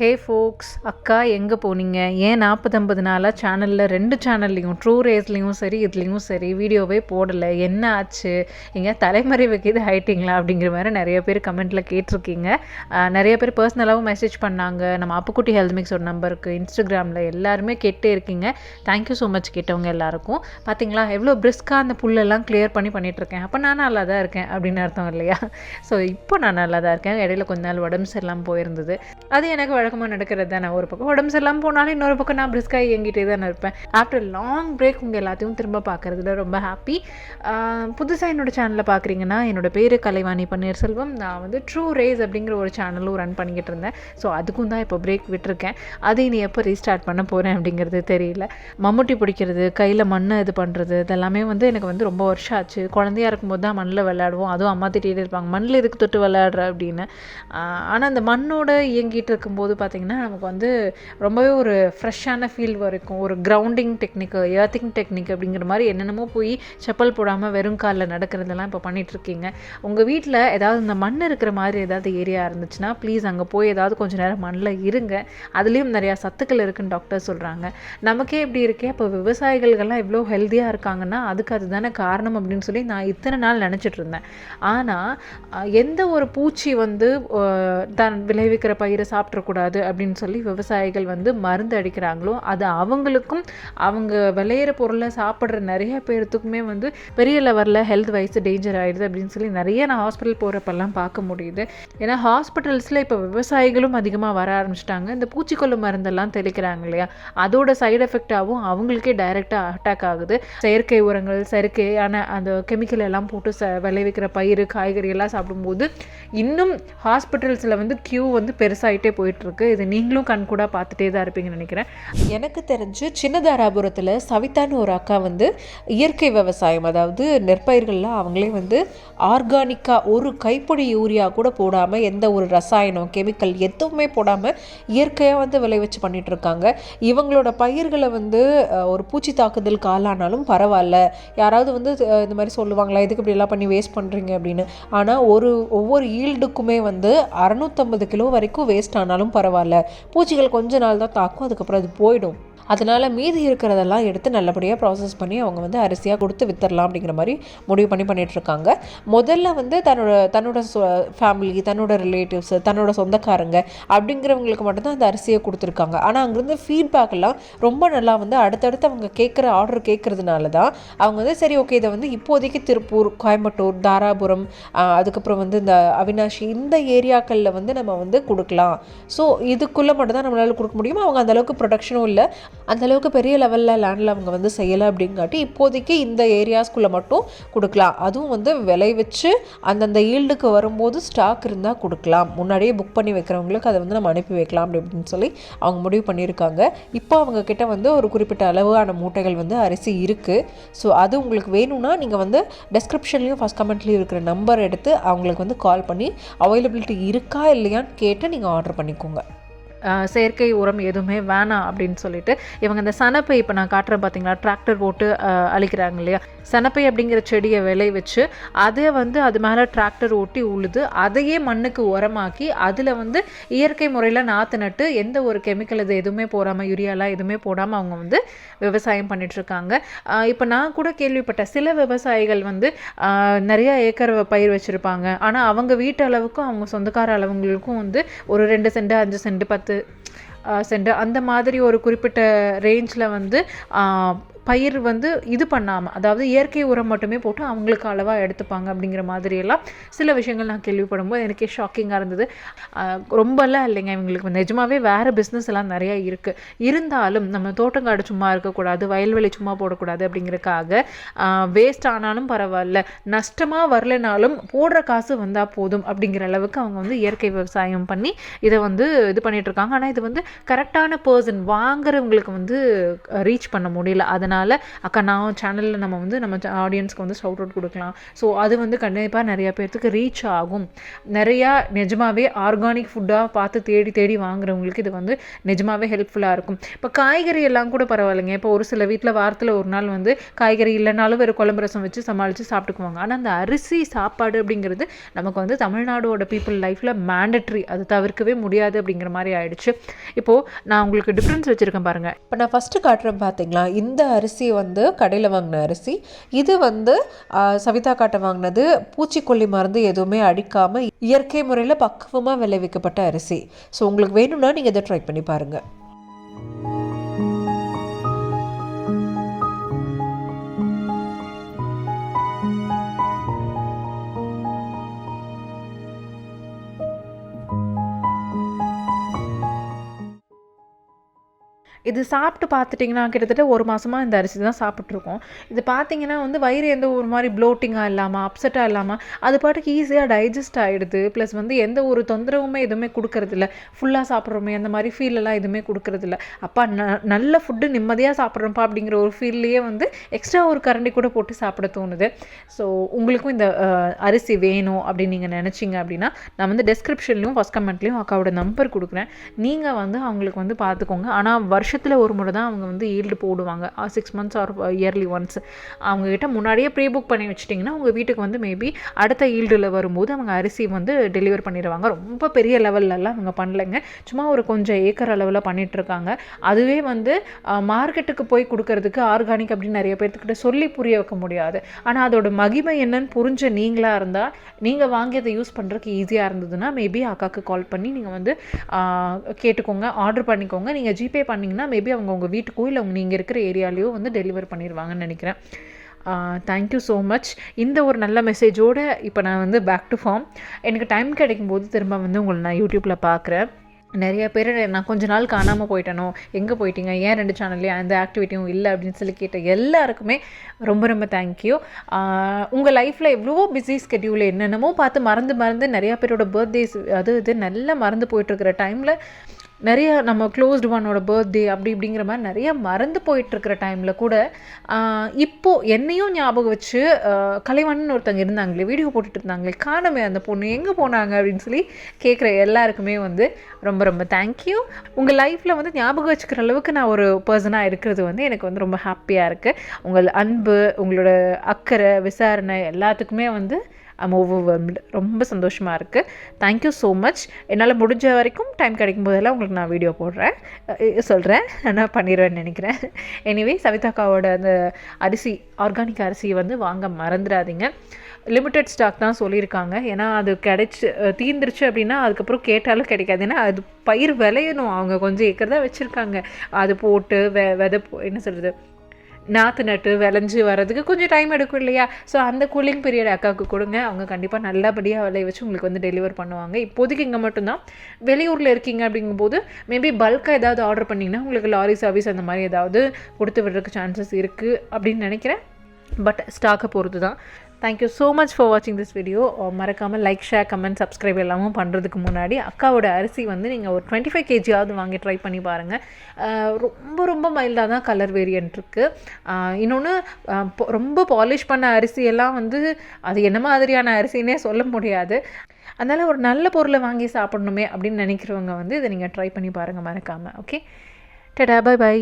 ஹே ஃபோக்ஸ் அக்கா எங்கே போனீங்க? ஏன் நாற்பத்தம்பது நாளாக சேனலில் ரெண்டு சேனல்லையும் ட்ரூ ரேஸ்லேயும் சரி இதுலேயும் சரி வீடியோவே போடலை. என்ன ஆச்சு? எங்கே தலைமறை வைக்கிது ஹைட்டிங்களா அப்படிங்கிற மாதிரி நிறைய பேர் கமெண்ட்டில் கேட்டிருக்கீங்க. நிறைய பேர் பர்சனலாகவும் மெசேஜ் பண்ணாங்க. நம்ம அப்புக்குட்டி ஹெல்த் மிக்ஸோட நம்பருக்கு இன்ஸ்டாகிராமில் எல்லாருமே கேட்டே இருக்கீங்க. தேங்க்யூ ஸோ மச் கேட்டவங்க எல்லாருக்கும். பார்த்தீங்களா எவ்வளோ பிரிஸ்காக அந்த புல்லெல்லாம் கிளியர் பண்ணி பண்ணிகிட்ருக்கேன் அப்போ நான் நல்லா தான் இருக்கேன் அப்படின்னு அர்த்தம் இல்லையா? ஸோ இப்போ நான் நல்லா தான் இருக்கேன். இடையில கொஞ்ச நாள் உடம்பு சரியில்லாமல் போயிருந்தது. அது எனக்கு வழக்கமாக நடக்கிறது தானே ஒரு பக்கம். உடம்பு சரியில்லாமல் போனாலும் இன்னொரு பக்கம் நான் பிரிஸ்காக இயங்கிட்டே தானே இருப்பேன். ஆஃப்டர் லாங் பிரேக் உங்கள் எல்லாத்தையும் திரும்ப பார்க்குறதுல ரொம்ப ஹாப்பி புதுசாக என்னோட சேனலில் பார்க்குறீங்கன்னா என்னோட பேர் கலைவாணி பன்னீர்செல்வம். நான் வந்து ட்ரூ ரேஸ் அப்படிங்கிற ஒரு சேனலும் ரன் பண்ணிக்கிட்டு இருந்தேன். ஸோ அதுக்கும் தான் இப்போ பிரேக் விட்டுருக்கேன். அது இனி எப்போ ரீஸ்டார்ட் பண்ண போகிறேன் அப்படிங்கிறது தெரியல. மம்முட்டி பிடிக்கிறது கையில் மண்ணை இது பண்ணுறது இதெல்லாமே வந்து எனக்கு வந்து ரொம்ப வருஷம் ஆச்சு. குழந்தையா இருக்கும்போது தான் மண்ணில் விளையாடுவோம். அதுவும் அம்மா திட்டிகிட்டே இருப்பாங்க மண்ணில் எதுக்கு தொட்டு விளையாடுற? அப்படின்னு. ஆனால் அந்த மண்ணோட இயங்கிட்டு இருக்கும்போது பார்த்திங்கன்னா நமக்கு வந்து ரொம்பவே ஒரு ஃப்ரெஷ்ஷான ஃபீல் வரைக்கும் ஒரு கிரவுண்டிங் டெக்னிக்கு ஏர்த்திங் டெக்னிக் அப்படிங்கிற மாதிரி என்னென்னமோ போய் செப்பல் போடாமல் வெறும் காலில் நடக்கிறதெல்லாம் இப்போ பண்ணிகிட்ருக்கீங்க உங்கள் வீட்டில் ஏதாவது இந்த மண் இருக்கிற மாதிரி ஏதாவது ஏரியா இருந்துச்சுன்னா ப்ளீஸ் அங்கே போய் ஏதாவது கொஞ்சம் நேரம் மண்ணில் இருங்க. அதுலேயும் நிறையா சத்துக்கள் இருக்குன்னு டாக்டர் சொல்கிறாங்க நமக்கே இப்படி இருக்கே அப்போ விவசாயிகளுக்கெல்லாம் இவ்வளோ ஹெல்த்தியாக இருக்காங்கன்னா அதுக்கு அதுதானே காரணம் அப்படின்னு சொல்லி நான் இத்தனை நாள் நினச்சிட்டு இருந்தேன் ஆனால் எந்த ஒரு பூச்சி வந்து அஹ், தான் விளைவிக்கிற பயிரை சாப்பிட்றக்கூடாது அப்படின்னு சொல்லி விவசாயிகள் வந்து மருந்து அடிக்கிறாங்களோ அது அவங்களுக்கும் அவங்க விளையிற பொருளை சாப்பிட்ற நிறைய பேர்த்துக்குமே வந்து பெரிய லெவலில் ஹெல்த் வைஸ் டேஞ்சர் ஆகிடுது அப்படின்னு சொல்லி நிறைய நான் ஹாஸ்பிட்டல் போகிறப்பெல்லாம் பார்க்க முடியுது. ஏன்னா ஹாஸ்பிட்டல்ஸில் இப்போ விவசாயிகளும் அதிகமாக வர ஆரம்பிச்சிட்டாங்க. இந்த பூச்சிக்கொல்லு மருந்தெல்லாம் தெளிக்கிறாங்க இல்லையா? அதோட சைடு எஃபெக்டாகவும் அவங்களுக்கே டைரெக்டாக அட்டாக் ஆகுது. செயற்கை உரங்கள் செயற்கையான அந்த கெமிக்கல் எல்லாம் போட்டு ச விளைவிக்கிற பயிர் காய்கறி எல்லாம் சாப்பிடும்போது இன்னும் ஹாஸ்பிட்டல்ஸில் வந்து க்யூ வந்து பெருசாகிட்டே போயிட்டு இருக்கு. இது நீங்களும் கண்கூடாக பார்த்துட்டே தான் இருப்பீங்கன்னு நினைக்கிறேன். எனக்கு தெரிஞ்சு சின்னதாராபுரத்தில் சவிதான்னு ஒரு அக்கா வந்து இயற்கை விவசாயம் அதாவது நெற்பயிர்களில் அவங்களே வந்து ஆர்கானிக்காக ஒரு கைப்பொடி யூரியா கூட போடாமல் எந்த ஒரு ரசாயனம் கெமிக்கல் எதுவுமே போடாமல் இயற்கையாக வந்து விளைவிச்சு பண்ணிட்டு இருக்காங்க. இவங்களோட பயிர்களை வந்து ஒரு பூச்சி தாக்குதல் காலானாலும் பரவாயில்ல. யாராவது வந்து இந்த மாதிரி சொல்லுவாங்களா இதுக்கு இப்படி எல்லாம் பண்ணி வேஸ்ட் பண்ணுறீங்க அப்படின்னு. ஆனால் ஒரு ஒவ்வொரு ஈல்டுக்குமே வந்து அறநூற்றம்பது கிலோ வரைக்கும் வேஸ்ட் ஆனாலும் பரவாயில்ல. பூச்சிகள் கொஞ்ச நாள் தான் தாக்கும் அதுக்கப்புறம் அது போயிடும். அதனால் மீதி இருக்கிறதெல்லாம் எடுத்து நல்லபடியாக ப்ராசஸ் பண்ணி அவங்க வந்து அரிசியாக கொடுத்து வித்தரலாம் அப்படிங்கிற மாதிரி முடிவு பண்ணி பண்ணிகிட்ருக்காங்க முதல்ல வந்து தன்னோட தன்னோட ஃபேமிலி தன்னோட ரிலேட்டிவ்ஸ் தன்னோட சொந்தக்காரங்க அப்படிங்கிறவங்களுக்கு மட்டும்தான் அந்த அரிசியை கொடுத்துருக்காங்க. ஆனால் அங்கேருந்து ஃபீட்பேக் எல்லாம் ரொம்ப நல்லா வந்து அடுத்தடுத்து அவங்க கேட்குற ஆர்டர் கேட்குறதுனால தான் அவங்க வந்து சரி ஓகே இதை வந்து இப்போதைக்கு திருப்பூர் கோயம்புத்தூர் தாராபுரம் அதுக்கப்புறம் வந்து இந்த அவினாஷி இந்த ஏரியாக்களில் வந்து நம்ம வந்து கொடுக்கலாம். ஸோ இதுக்குள்ளே மட்டும்தான் நம்மளால் கொடுக்க முடியும்? அவங்க அந்தளவுக்கு ப்ரொடக்ஷனும் இல்லை. அந்தளவுக்கு பெரிய லெவலில் லேண்டில் அவங்க வந்து செய்யலை அப்படிங்காட்டி இப்போதைக்கு இந்த ஏரியாஸ்குள்ளே மட்டும் கொடுக்கலாம். அதுவும் வந்து விளைவிச்சு அந்தந்த ஈல்டுக்கு வரும்போது ஸ்டாக் இருந்தால் கொடுக்கலாம். முன்னாடியே புக் பண்ணி வைக்கிறவங்களுக்கு அதை வந்து நம்ம அனுப்பி வைக்கலாம் அப்படி அப்படின்னு சொல்லி அவங்க முடிவு பண்ணியிருக்காங்க. இப்போ அவங்க கிட்ட வந்து ஒரு குறிப்பிட்ட அளவான மூட்டைகள் வந்து அரிசி இருக்குது ஸோ அது உங்களுக்கு வேணும்னா நீங்கள் வந்து டெஸ்கிரிப்ஷன்லேயும் ஃபஸ்ட் கமெண்ட்லேயும் இருக்கிற நம்பர் எடுத்து அவங்களுக்கு வந்து கால் பண்ணி அவைலபிலிட்டி இருக்கா இல்லையான்னு கேட்டு நீங்கள் ஆர்டர் பண்ணிக்கோங்க. செயற்கை உரம் எதுவுமே வேணாம் அப்படின்னு சொல்லிட்டு இவங்க இந்த சனப்பை இப்போ நான் காட்டுறேன் பார்த்தீங்களா டிராக்டர் போட்டு அழிக்கிறாங்க இல்லையா? சனப்பை அப்படிங்கிற செடியை விளை வச்சு அதை வந்து அது மேலே டிராக்டர் ஓட்டி உழுது அதையே மண்ணுக்கு உரமாக்கி அதில் வந்து இயற்கை முறையில் நாற்று நட்டு எந்த ஒரு கெமிக்கல் இது எதுவுமே போடாமல் யூரியாலாம் எதுவுமே போடாமல் அவங்க வந்து விவசாயம் பண்ணிகிட்ருக்காங்க இப்போ நான் கூட கேள்விப்பட்டேன் சில விவசாயிகள் வந்து நிறையா ஏக்கர் பயிர் வச்சுருப்பாங்க. ஆனால் அவங்க வீட்டு அளவுக்கும் அவங்க சொந்தக்கார அளவுங்களுக்கும் வந்து ஒரு ரெண்டு சென்ட் அஞ்சு சென்ட் பத்து சென்ட் அந்த மாதிரி ஒரு குறிப்பிட்ட ரேஞ்சில் வந்து பயிர் வந்து இது பண்ணாமல் அதாவது இயற்கை உரம் மட்டுமே போட்டு அவங்களுக்கு அளவாக எடுத்துப்பாங்க அப்படிங்கிற மாதிரியெல்லாம் சில விஷயங்கள் நான் கேள்விப்படும்போது எனக்கே ஷாக்கிங்காக இருந்தது. ரொம்பலாம் இல்லைங்க இவங்களுக்கு நிஜமாவே வேறு பிஸ்னஸ் எல்லாம் நிறையா இருக்குது இருந்தாலும் நம்ம தோட்டங்காடு சும்மா இருக்கக்கூடாது வயல்வெளி சும்மா போடக்கூடாது அப்படிங்கிறதுக்காக வேஸ்ட் ஆனாலும் பரவாயில்ல நஷ்டமாக வரலைனாலும் போடுற காசு வந்தால் போதும் அப்படிங்கிற அளவுக்கு அவங்க வந்து இயற்கை விவசாயம் பண்ணி இதை வந்து இது பண்ணிட்டு இருக்காங்க. ஆனால் இது வந்து கரெக்டான பர்சன் வாங்குறவங்களுக்கு வந்து ரீச் பண்ண முடியல. அதை அதனால் அக்கா நான் சேனலில் நம்ம வந்து நம்ம ஆடியன்ஸ்க்கு வந்து ஷவுட் அவுட் கொடுக்கலாம். ஸோ அது வந்து கண்டிப்பாக நிறையா பேர்த்துக்கு ரீச் ஆகும். நிறையா நிஜமாகவே ஆர்கானிக் ஃபுட்டாக பார்த்து தேடி தேடி வாங்குறவங்களுக்கு இது வந்து நிஜமாகவே ஹெல்ப்ஃபுல்லாக இருக்கும். இப்போ காய்கறி எல்லாம் கூட பரவாயில்லைங்க. இப்போ ஒரு சில வீட்டில் வாரத்தில் ஒரு நாள் வந்து காய்கறி இல்லைனாலும் வேறு குழம்பு ரசம் வச்சு சமாளித்து சாப்பிட்டுக்குவாங்க. ஆனால் அந்த அரிசி சாப்பாடு அப்படிங்கிறது நமக்கு வந்து தமிழ்நாடோட பீப்புள் லைஃப்பில் மேண்டட்ரி அது தவிர்க்கவே முடியாது அப்படிங்கிற மாதிரி ஆயிடுச்சு. இப்போது நான் உங்களுக்கு டிஃப்ரென்ஸ் வச்சுருக்கேன் பாருங்கள் இப்போ நான் ஃபஸ்ட்டு காட்டுறேன் பார்த்தீங்களா இந்த அரிசி வந்து கடையில் வாங்கின அரிசி. இது வந்து சவிதா காட்ட வாங்கினது பூச்சிக்கொல்லி மருந்து எதுவுமே அடிக்காமல் இயற்கை முறையில் பக்குவமாக விளைவிக்கப்பட்ட அரிசி. ஸோ உங்களுக்கு வேணும்னா நீங்கள் இதை ட்ரை பண்ணி பாருங்கள் இது சாப்பிட்டு பார்த்துட்டிங்கன்னா கிட்டத்தட்ட ஒரு மாதமாக இந்த அரிசி தான் சாப்பிட்ருக்கோம் இது பார்த்தீங்கன்னா வந்து வயிறு எந்த ஒரு மாதிரி ப்ளோட்டிங்காக இல்லாமல் அப்செட்டாக இல்லாமல் அது பாட்டுக்கு ஈஸியாக டைஜஸ்ட் ஆகிடுது ப்ளஸ் வந்து எந்த ஒரு தொந்தரவுமே எதுவுமே கொடுக்கறதில்ல. ஃபுல்லாக சாப்பிட்றோமே அந்த மாதிரி ஃபீல் எல்லாம் எதுவுமே கொடுக்கறதில்ல. அப்பா ந நல்ல ஃபுட்டு நிம்மதியாக சாப்பிட்றோம்ப்பா அப்படிங்கிற ஒரு ஃபீல்லையே வந்து எக்ஸ்ட்ரா ஒரு கரண்டி கூட போட்டு சாப்பிட தோணுது. ஸோ உங்களுக்கும் இந்த அரிசி வேணும் அப்படின்னு நீங்கள் நினச்சிங்க அப்படின்னா நான் வந்து டெஸ்கிரிப்ஷன்லையும் ஃபஸ்ட் கமெண்ட்லேயும் அக்காவோட நம்பர் கொடுக்குறேன். நீங்கள் வந்து அவங்களுக்கு வந்து பார்த்துக்கோங்க. ஆனால் வருஷத்தில் ஒரு முறை தான் அவங்க வந்து ஈல்டு போடுவாங்க. Six months or yearly once அவங்கக்கிட்ட முன்னாடியே ப்ரீ புக் பண்ணி வச்சிட்டிங்கன்னா உங்கள் வீட்டுக்கு வந்து மேபி அடுத்த ஈல்டில் வரும்போது அவங்க அரிசி வந்து டெலிவர் பண்ணிடுவாங்க. ரொம்ப பெரிய லெவல்லலாம் அவங்க பண்ணலைங்க. சும்மா ஒரு கொஞ்சம் ஏக்கர் அளவில் பண்ணிகிட்ருக்காங்க அதுவே வந்து மார்க்கெட்டுக்கு போய் கொடுக்கறதுக்கு ஆர்கானிக் அப்படின்னு நிறைய பேர்த்துக்கிட்ட சொல்லி புரிய வைக்க முடியாது. ஆனால் அதோட மகிமை என்னன்னு புரிஞ்ச நீங்களாக இருந்தால் நீங்கள் வாங்கி அதை யூஸ் பண்ணுறதுக்கு ஈஸியாக இருந்ததுன்னா மேபி அக்காவுக்கு கால் பண்ணி நீங்கள் வந்து கேட்டுக்கோங்க ஆர்டர் பண்ணிக்கோங்க. நீங்கள் ஜிபே பண்ணிங்கன்னா மேபி அவங்க உங்கள் வீட்டுக்கோ இல்லை அவங்க நீங்கள் இருக்கிற ஏரியாலேயோ வந்து டெலிவர் பண்ணிடுவாங்கன்னு நினைக்கிறேன். தேங்க்யூ ஸோ மச் இந்த ஒரு நல்ல மெசேஜோடு இப்போ நான் வந்து பேக் டு ஃபார்ம் எனக்கு டைம் கிடைக்கும்போது திரும்ப வந்து உங்களை நான் யூடியூப்பில் பார்க்குறேன் நிறைய பேர் நான் கொஞ்ச நாள் காணாமல் போயிட்டேனோ? எங்கே போயிட்டீங்க? ஏன் ரெண்டு சேனல்லையும் அந்த ஆக்டிவிட்டியும் இல்லை அப்படின்னு சொல்லி கேட்ட எல்லாருக்குமே ரொம்ப ரொம்ப தேங்க்யூ உங்கள் லைஃப்பில் எவ்வளவோ பிஸி ஸ்கெடியூல் என்னென்னமோ பார்த்து மறந்து மறந்து நிறையா பேரோட பர்த்டேஸ் அது இது நல்லா மறந்து போயிட்டுருக்கிற டைமில் நிறைய நம்ம க்ளோஸ்டு ஒன்னோட பர்த்டே அப்படி இப்படிங்கிற மாதிரி நிறைய மறந்து போயிட்டுருக்கிற டைமில் கூட இப்போது என்னையும் ஞாபகம் வச்சு ஆஹ், ஒருத்தங்க இருந்தாங்களே வீடியோ போட்டுட்டு இருந்தாங்களே காணமே அந்த பொண்ணு எங்கே போனாங்க அப்படின்னு சொல்லி கேட்குற எல்லாருக்குமே வந்து ரொம்ப ரொம்ப தேங்க்யூ உங்கள் லைஃப்பில் வந்து ஞாபகம் வச்சுக்கிற அளவுக்கு நான் ஒரு பர்சனாக இருக்கிறது வந்து எனக்கு வந்து ரொம்ப ஹாப்பியாக இருக்குது உங்கள் அன்பு உங்களோட அக்கறை விசாரணை எல்லாத்துக்குமே வந்து ஐம் ஓவர்வெல்ம்டு ரொம்ப சந்தோஷமாக இருக்குது தேங்க்யூ ஸோ மச் என்னால் முடிஞ்ச வரைக்கும் டைம் கிடைக்கும் போதெல்லாம் உங்களுக்கு நான் வீடியோ போடுறேன். சொல்கிறேன் நான் பண்ணிடுவேன்னு நினைக்கிறேன். எனிவே சவிதாக்காவோட அந்த அரிசி ஆர்கானிக் அரிசியை வந்து வாங்க மறந்துடாதீங்க. லிமிட்டட் ஸ்டாக் தான் சொல்லியிருக்காங்க. ஏன்னா அது கிடைச்சி தீர்ந்துருச்சு அப்படின்னா அதுக்கப்புறம் கேட்டாலும் கிடைக்காது. ஏன்னா அது பயிர் விளையணும். அவங்க கொஞ்சம் ஏக்கர் தான் வச்சுருக்காங்க. அது போட்டு வெ வெதை என்ன சொல்கிறது நாற்று நட்டு விளைஞ்சு வர்றதுக்கு கொஞ்சம் டைம் எடுக்கும் இல்லையா? ஸோ அந்த கூலிங் பீரியட் அக்காவுக்கு கொடுங்க. அவங்க கண்டிப்பாக நல்லபடியாக விளைய வச்சு உங்களுக்கு வந்து டெலிவர் பண்ணுவாங்க. இப்போதைக்கு இங்கே மட்டும்தான். வெளியூரில் இருக்கீங்க அப்படிங்கும்போது மேபி பல்காக ஏதாவது ஆர்டர் பண்ணிங்கன்னா உங்களுக்கு லாரி சர்வீஸ் அந்த மாதிரி ஏதாவது கொடுத்து விடுறதுக்கு சான்சஸ் இருக்குது அப்படின்னு நினைக்கிறேன். பட் ஸ்டாக்கை பொறுத்து தான் thank you so much for வாட்சிங் திஸ் வீடியோ மறக்காமல் லைக் ஷேர் கமெண்ட் சப்ஸ்கிரைப் எல்லாமும் பண்ணுறதுக்கு முன்னாடி அக்காவோட அரிசி வந்து நீங்கள் ஒரு டுவெண்ட்டி ஃபைவ் கேஜியாவது வாங்கி ட்ரை பண்ணி பாருங்கள் ரொம்ப ரொம்ப மைல்டாக தான் கலர் வேரியன்ட் இருக்குது இன்னொன்று ரொம்ப பாலிஷ் பண்ண அரிசி எல்லாம் வந்து அது என்ன மாதிரியான அரிசினே சொல்ல முடியாது. அதனால் ஒரு நல்ல பொருளை வாங்கி சாப்பிடணுமே அப்படின்னு நினைக்கிறவங்க வந்து இதை நீங்கள் ட்ரை பண்ணி பாருங்கள் மறக்காமல் ஓகே டடா பை பை